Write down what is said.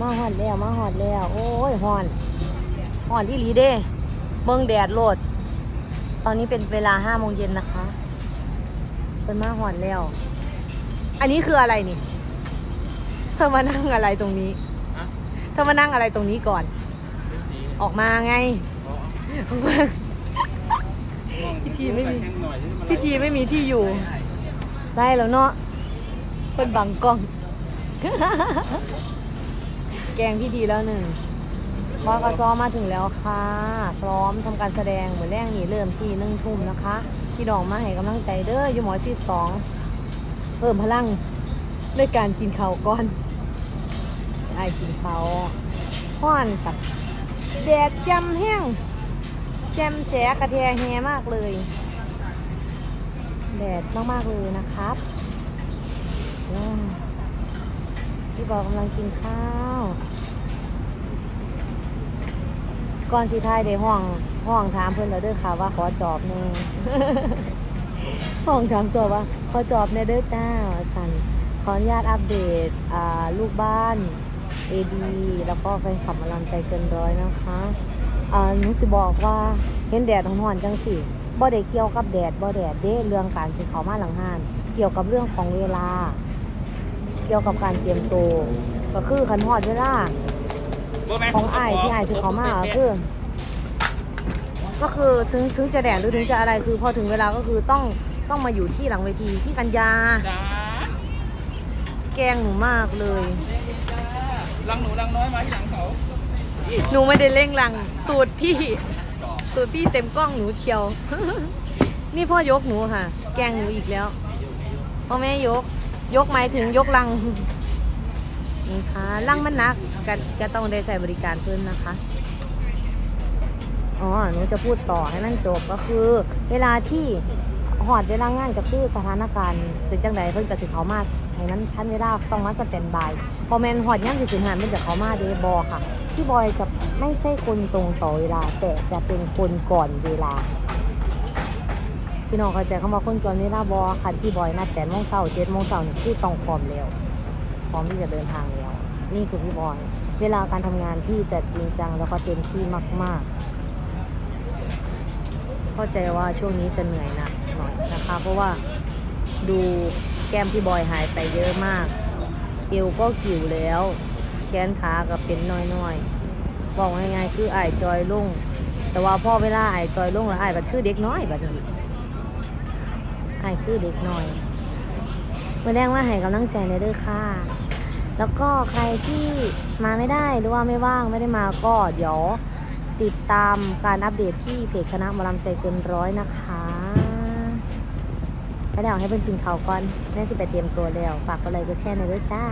มาหอดแล้วมาหอดแล้ว โอ้ยหอนหอนที่หลีเด้เบิ่งแดดโลด ตอนนี้เป็นเวลาห้าโมงเย็นนะคะเป็นมาหอดแล้ว อันนี้คืออะไรนี่ เธอมานั่งอะไรตรงนี้ฮะเธอมานั่งอะไรตรงนี้ก่อนเป็นสีออกมาไงอ๋อออกมาพิธีไม่มีแห้งหน่อยที่มันพิธีไม่มีที่อยู่ ได้แล้วเนาะเพิ่นบังกล้องแกงพิธีแล้วหนึ่งบกสมาถึงแล้วค่ะ พร้อมทำการแสดงเหมือนแรกนี่เริ่มที่นึ่งทุ่มนะคะพี่ดองมาให้กำลังใจเด้ออยู่หมอที่สองเพิ่มพลังด้วยการกินข้าวก่อนไอ้กินข้าวห้อนกับแดดจำแห้งแจมแจ๋กระเทียแฮมากเลยแดดมากๆเลยนะครับ บอกกำลังกินข้าว ก่อนสิทายได้ห้องห้องถามเพิ่อนแล้วเด้อค่ะว่าขอจอบหนึงห้องถามจอบว่าขอจอบในเด้อจ้าสันขออนุญาตอัปเดตอ่าลูกบ้าน AD แล้วก็แฟนคลับมาลังใจเกินร้อยนะคะอ่าหนูสิบอกว่าเห็นแดดร้อนจังสิบ่ได้เกี่ยวกับแดดบ่แดดเด้เรื่องการสิเขามาหลังห้าน เกี่ยวกับเรื่องของเวลา กี่ยวกับการเตรียมตัวก็คือคันฮอดเวลาบ่แม่นของไอ้ายที่ไอ้ายที่เขามาก็คือ ก็คือถึงถึงจะแดดหรือถึงจะอะไรคือพอถึงเวลาก็คือต้องต้องมาอยู่ที่หลังเวทีที่กัญญา จ้าแกล้งหนูมากเลย ลังหนูลังน้อยมาที่หลังเขาหนูไม่ได้เร่งรังตูดพี่ ตูดพี่เต็มกล้องหนูเชียว นี่พ่อยกหนูค่ะ แกล้งหนูอีกแล้วพ่อแม่ยก ยกหมายถึงยกลัง นี่ค่ะลังมันหนักก็ก็ต้องได้ใช้บริการเพิ่นนะคะ อ๋อ หนูจะพูดต่อให้มันจบก็คือ เวลาที่หอดเวลางานก็คือสถานการณ์เป็นจังใดเพิ่นก็สิเขามาให้มันทันเวลาต้องมาสแตนบายพอแมนหอดย่างสิถึงหานมันจะเขามาเดบอค่ะพี่บอยจะไม่ใช่คนตรงต่อเวลา แต่จะเป็นคนก่อนเวลา พี่น้องเข้าใจคำว่าคนก่อนเวลาบอค่ะพี่บอยนัดแปดโมงเช้าเจ็ดโมงเช้านี่คือต้องพร้อมแล้วพร้อมที่จะเดินทางแล้ว นี่คือพี่บอย เวลาการทำงานพี่จะจริงจังแล้วก็เต็มที่มาก ๆ เข้าใจว่าช่วงนี้จะเหนื่อยหนักหน่อยนะคะ เพราะว่าดูแก้มพี่บอยหายไปเยอะมากเอวก็กิ่วแล้วแขนขาก็เป็นน้อยๆบอกง่ายๆคือไอจอยลุ่งแต่ว่าพ่อเวลาไอจอยลุ่งแล้วไอายก็คือเด็กน้อยแบบนี้ ไอคือเด็กหน่อยแดงว่าให้กำลังใจในเด้อค่ะ แล้วก็ใครที่มาไม่ได้หรือว่าไม่ว่างไม่ได้มาก็เดี๋ยวติดตามการอัปเดตที่เพจคณะมรำใจเกินร้อยนะคะไปแล้วให้เพื่อนกินข้าวก่อนแม่จะไปเตรียมตัวแล้ว ฝากก็เลยก็แช่ในด้วยจ้า